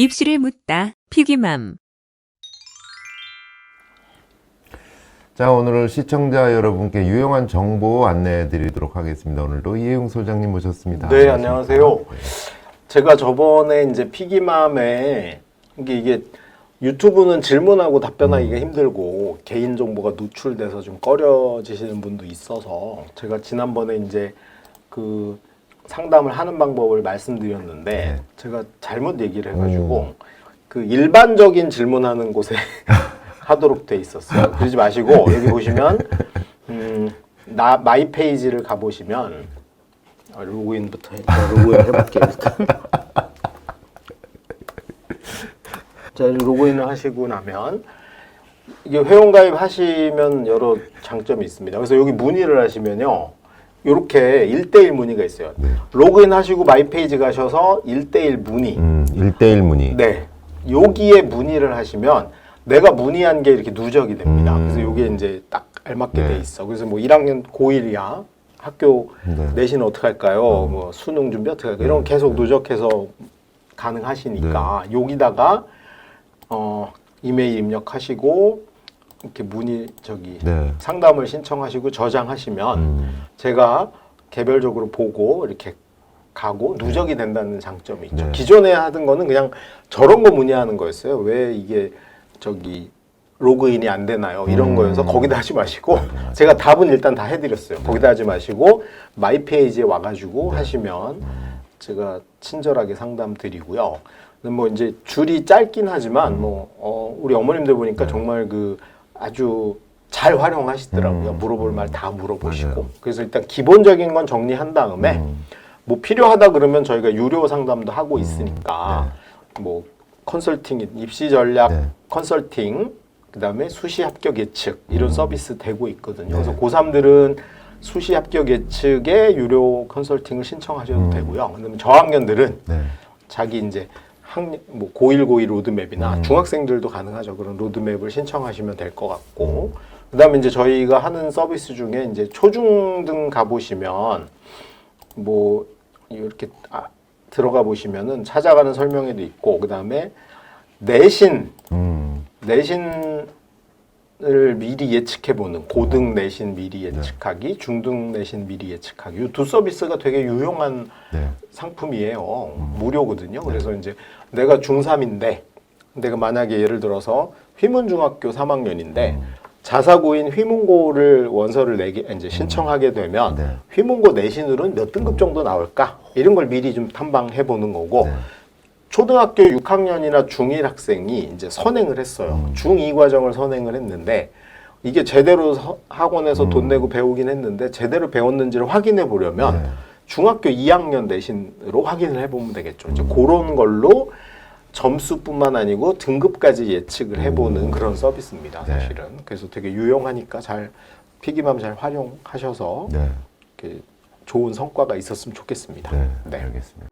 입시를 묻다. 피기맘. 자, 오늘은 시청자 여러분께 유용한 정보 안내해 드리도록 하겠습니다. 오늘도 이혜용 소장님 모셨습니다. 네, 안녕하십니까? 안녕하세요. 제가 저번에 이제 피기맘에 이게 이게 유튜브는 질문하고 답변하기가 음. 힘들고 개인 정보가 노출돼서 좀 꺼려지시는 분도 있어서 제가 지난번에 이제 그 상담을 하는 방법을 말씀드렸는데 네. 제가 잘못 얘기를 해가지고 음. 그 일반적인 질문하는 곳에 하도록 돼 있었어요. 그러지 마시고 여기 보시면 음, 나 마이 페이지를 가 보시면 아, 로그인부터 해, 자, 로그인 해볼게요 일단. 자 로그인을 하시고 나면 이게 회원가입 하시면 여러 장점이 있습니다. 그래서 여기 문의를 하시면요. 이렇게 1대1 문의가 있어요. 네. 로그인 하시고 마이 페이지 가셔서 1대1 문의. 음, 1대1 문의. 네. 여기에 문의를 하시면 내가 문의한 게 이렇게 누적이 됩니다. 음. 그래서 이게 이제 딱 알맞게 네. 돼 있어. 그래서 뭐 1학년 고1 이야. 학교 네. 내신 어떻게 할까요? 뭐 수능 준비 어떻게 할까요? 이런 거 계속 누적해서 가능하시니까 네. 여기다가 어 이메일 입력하시고 이렇게 문의 저기 네. 상담을 신청하시고 저장하시면 음, 제가 개별적으로 보고 이렇게 가고 누적이 된다는 장점이 있죠. 네. 기존에 하던 거는 그냥 저런 거 문의하는 거였어요. 왜 이게 저기 로그인이 안 되나요? 이런 음. 거여서 거기다 하지 마시고 맞아. 제가 답은 일단 다 해드렸어요. 네. 거기다 하지 마시고 마이 페이지에 와가지고 하시면 제가 친절하게 상담 드리고요. 뭐 이제 줄이 짧긴 하지만 뭐 어, 우리 어머님들 보니까 네. 정말 그 아주 잘 활용하시더라고요. 음. 물어볼 말 다 물어보시고. 맞아요. 그래서 일단 기본적인 건 정리한 다음에 음, 뭐 필요하다 그러면 저희가 유료 상담도 하고 있으니까 네. 뭐 컨설팅, 입시 전략 네. 컨설팅, 그다음에 수시 합격 예측 이런 서비스 되고 있거든요. 네. 그래서 고3들은 수시 합격 예측에 유료 컨설팅을 신청하셔도 음. 되고요. 그다음에 저학년들은 네. 자기 이제 학년 뭐 고1 고2 로드맵이나 음. 중학생들도 가능하죠. 그런 로드맵을 신청하시면 될 것 같고 그다음에 이제 저희가 하는 서비스 중에 이제 초중등 가 보시면 뭐 이렇게 아, 들어가 보시면은 찾아가는 설명회도 있고 그다음에 내신 음, 내신 을 미리 예측해 보는 고등 내신 미리 예측하기, 중등 내신 미리 예측하기 이 두 서비스가 되게 유용한 네. 상품이에요. 무료거든요. 그래서 이제 내가 중3인데 내가 만약에 예를 들어서 휘문중학교 3학년인데 자사고인 휘문고를 원서를 내게 이제 신청하게 되면 네. 휘문고 내신으로는 몇 등급 정도 나올까? 이런 걸 미리 좀 탐방해 보는 거고 네. 초등학교 6학년이나 중1 학생이 이제 선행을 했어요. 음. 중2 과정을 선행을 했는데 이게 제대로 서- 학원에서 돈 음. 내고 배우긴 했는데 제대로 배웠는지를 확인해 보려면 네. 중학교 2학년 내신으로 확인을 해보면 되겠죠. 음. 이제 그런 걸로 점수뿐만 아니고 등급까지 예측을 해보는 그런 서비스입니다. 네. 사실은. 그래서 되게 유용하니까 잘 피기맘 잘 활용하셔서 네. 좋은 성과가 있었으면 좋겠습니다. 네. 네. 알겠습니다.